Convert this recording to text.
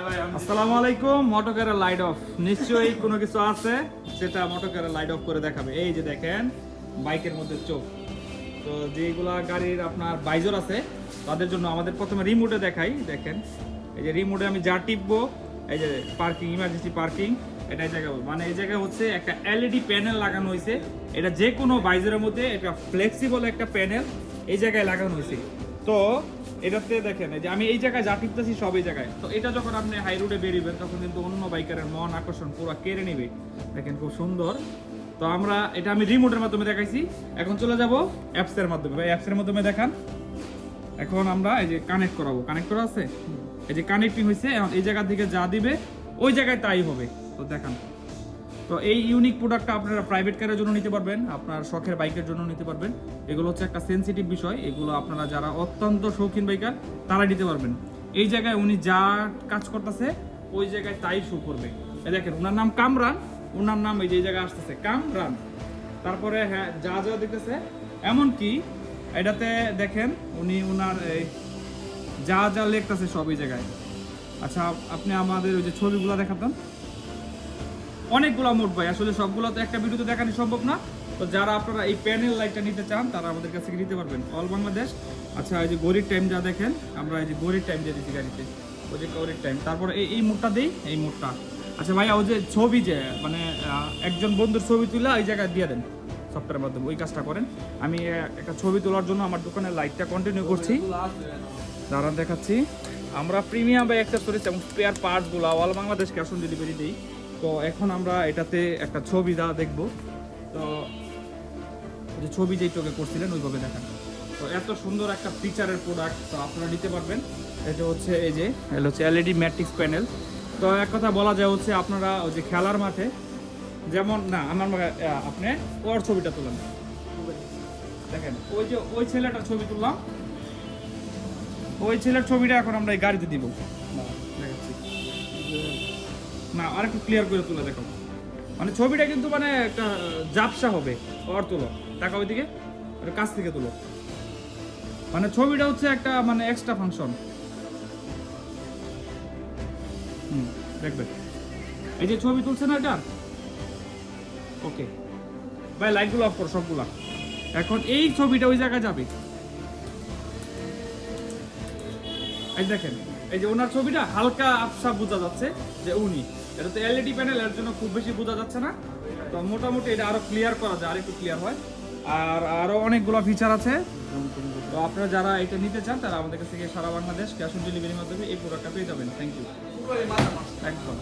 আসসালামু আলাইকুম মোটকের light off নিশ্চয়ই কোনো কিছু আছে সেটা মোটকের লাইট অফ করে দেখাবে। এই যে দেখেন, বাইকের মধ্যে চোখ। তো যেগুলা গাড়ির আপনার বাইজর আছে, তাদের জন্য আমাদের প্রথমে রিমোটে দেখাই। দেখেন, এই যে রিমোটে আমি যা টিপবো, এই যে পার্কিং ইমার্জেন্সি পার্কিং এটা এই জায়গায় মানে এই জায়গায় হচ্ছে একটা এলইডি প্যানেল লাগানো হয়েছে। এটা যে কোনো বাইজরের মধ্যে একটা ফ্লেক্সিবল একটা প্যানেল এই জায়গায় লাগানো হয়েছে। তো এটাতে দেখেন যে আমি এই জায়গায় যা টিপতেছি সব এই জায়গায়। তো এটা যখন আপনি হাই রোডে বেরিয়েবেন তখন কিন্তু অন্য বাইকারের মন আকর্ষণ পুরো কেড়ে নেবে। দেখেন খুব সুন্দর। তো আমরা, এটা আমি রিমোটের মাধ্যমে দেখাইছি। এখন চলে যাব অ্যাপসের মাধ্যমে। ভাই অ্যাপসের মাধ্যমে দেখান। এখন আমরা এই যে কানেক্ট করাবো। কানেক্ট করা আছে? এই যে কানেক্টিং হয়েছে এই জায়গা থেকে যা দিবে, ওই জায়গায় তাই হবে। তো দেখান। তো এই ইউনিক প্রোডাক্টটা আপনারা প্রাইভেট কারের জন্য নিতে পারবেন, আপনার শখের বাইকের জন্য নিতে পারবেন। এগুলো হচ্ছে একটা সেনসিটিভ বিষয়, এগুলো আপনারা যারা অত্যন্ত শৌখিন বাইকার তারা নিতে পারবেন। এই জায়গায় উনি যা কাজ করতেছে, ওই জায়গায় তাই শো করবে। এই দেখেন, ওনার নাম কামরান, ওনার নাম এই যে জায়গায় আসতেছে, কামরান। তারপরে হ্যাঁ যা যা দেখতেছে, এমনকি এটাতে দেখেন, উনি ওনার এই যা যা লিখতেছে সব এই জায়গায়। আচ্ছা আপনি আমাদের ওই যে ছবিগুলো দেখাতেন। অনেকগুলো মোট ভাই। আসলে সবগুলো তো একটা ভিডিওতে দেখানো সম্ভব না। তো যারা আপনারা এই প্যানেল লাইটটা নিতে চান, তারা আমাদের কাছে নিতে পারবেন। অল বাংলাদেশ আচ্ছা এই যে গরিব টাইম যা দেখেন, আমরা এই যে গরিব টাইম দিয়ে দিচ্ছি গাড়িতে, ওই যে গরিব টাইম তারপরে এই এই মোটটা দিই, এই মোটটা। আচ্ছা ভাইয়া, ওই যে ছবি যে মানে একজন বন্ধুর ছবি তুলে এই জায়গায় দিয়ে দেন সফটওয়্যারের মাধ্যমে, ওই কাজটা করেন। আমি একটা ছবি তোলার জন্য আমার দোকানের লাইটটা কন্টিনিউ করছি। দাঁড়ান দেখাচ্ছি। আমরা প্রিমিয়াম বা অ্যাক্সেসরিজ এবং spare পার্টসগুলো all Bangladesh cash on delivery দিই। তো এখন আমরা এটাতে একটা ছবি দা দেখব। তো যে ছবি যেই চোখে করছিলেন, ওইভাবে দেখান। তো এত সুন্দর একটা ফিচারের প্রোডাক্ট তো আপনারা নিতে পারবেন। এটা হচ্ছে এই যে, এটা হচ্ছে এলইডি ম্যাট্রিক্স প্যানেল। তো এক কথা বলা যায় হচ্ছে আপনারা ওই যে খেলার মাঠে, যেমন, না, আমার আপনি ওর ছবিটা তুলেন। দেখেন, ওই যে ওই ছেলেটার ছবি তুললাম। ওই ছেলের ছবিটা এখন আমরা এই গাড়িতে দিব। দেখাচ্ছি। না আর একটু ক্লিয়ার করে তুলে দেখো। মানে ছবিটা কিন্তু মানে একটা জাপসা হবে ওর তুলো। টাকা ওইদিকে কাছ থেকে তুলো। মানে ছবিটা হচ্ছে একটা মানে এক্সট্রা ফাংশন হুম দেখবেন এই যে ছবি তুলছে না এটা? ওকে ভাই লাইটগুলো অফ করো সবগুলা। এখন এই ছবিটা ওই জায়গায় যাবে। দেখেন। এই যে ওনার ছবিটা হালকা আফসা বোঝা যাচ্ছে যে উনি। এটা তো এলইডি প্যানেল এর জন্য খুব বেশি বোঝা যাচ্ছে না। তো মোটামুটি এটা আরও ক্লিয়ার করা যায়, আরেকটু ক্লিয়ার হয়। আর আরও অনেকগুলো ফিচার আছে। তো আপনারা যারা এটা নিতে চান, তারা আমাদের কাছ থেকে সারা বাংলাদেশ ক্যাশ অন ডেলিভারির মাধ্যমে এই প্রোডাক্টটা পেয়ে যাবেন। থ্যাংক ইউ একদম।